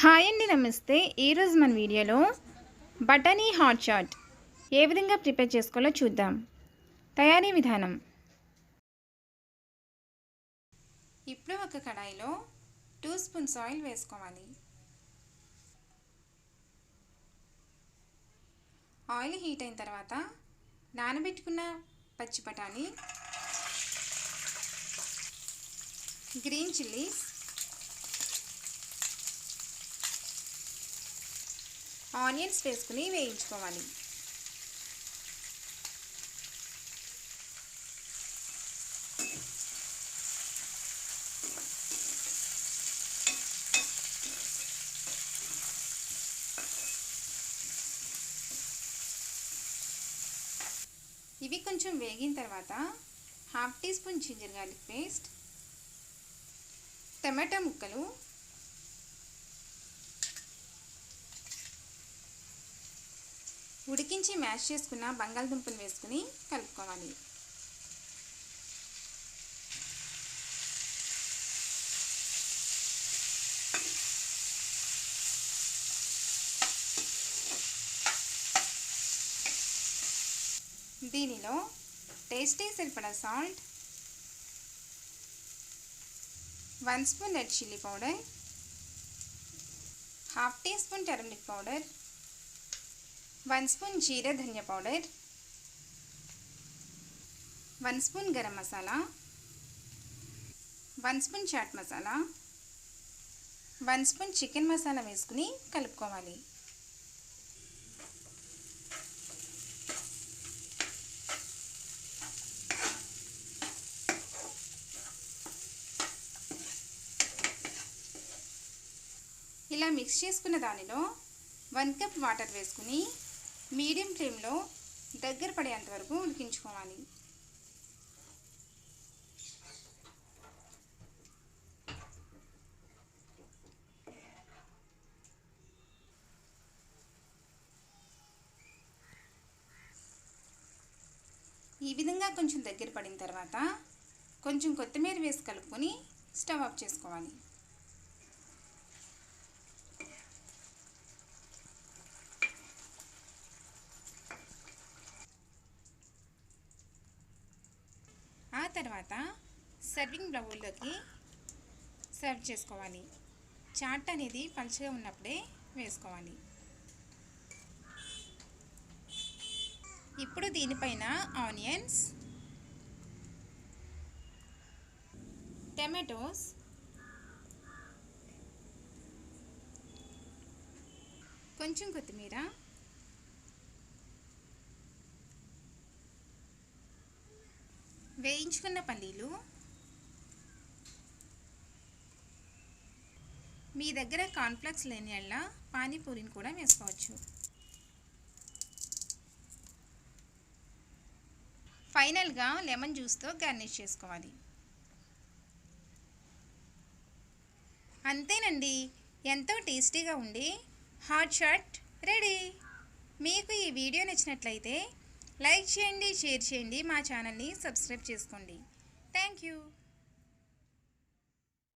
Hi అండి నమస్తే. ఈరోజు మన వీడియోలో బటనీ హాట్ చాట్ ఏ విధంగా ప్రిపేర్ చేసుకోవాలో చూద్దాం. తయారీ విధానం. ఇప్పుడు ఒక కడాయిలో టూ స్పూన్స్ ఆయిల్ వేసుకోవాలి. ఆయిల్ హీట్ అయిన తర్వాత నానబెట్టుకున్న పచ్చి బఠానీ గ్రీన్ చిల్లీస్ ఆనియన్స్ వేసుకుని వేయించుకోవాలి. ఇవి కొంచెం వేగిన తర్వాత half teaspoon ginger garlic paste టమాటా ముక్కలు ఉడికించి మ్యాష్ చేసుకున్న బంగాళదుంపలు వేసుకుని కలుపుకోవాలి. దీనిలో టేస్టీ సరిపడా salt one spoon red chilli powder half teaspoon turmeric powder one spoon jeera dhaniya powder one spoon garam masala one spoon chaat masala one spoon chicken masala వేసుకుని కలుపుకోవాలి. ఇలా మిక్స్ చేసుకున్న దానిలో వన్ కప్ వాటర్ వేసుకుని medium ఫ్లేమ్లో దగ్గర పడేంత వరకు ఉడికించుకోవాలి. ఈ విధంగా కొంచెం దగ్గర పడిన తర్వాత కొంచెం కొత్తిమీర వేసి కలుపుకొని స్టవ్ ఆఫ్ చేసుకోవాలి. తర్వాత సర్వింగ్ బౌల్లోకి సర్వ్ చేసుకోవాలి. చాట్ అనేది పలుచగా ఉన్నప్పుడే వేసుకోవాలి. ఇప్పుడు దీనిపైన ఆనియన్స్ టమాటోస్ కొంచెం కొత్తిమీర వేయించుకున్న పల్లీలు. మీ దగ్గర కాన్ఫ్లెక్స్ లేని వల్ల పానీపూరిని కూడా వేసుకోవచ్చు. ఫైనల్గా లెమన్ జ్యూస్తో గార్నిష్ చేసుకోవాలి. అంతేనండి. ఎంతో టేస్టీగా ఉండి హాట్ షాట్ రెడీ. మీకు ఈ వీడియో నచ్చినట్లయితే లైక్ చేయండి షేర్ చేయండి మా ఛానల్ని సబ్స్క్రైబ్ చేసుకోండి. Thank you.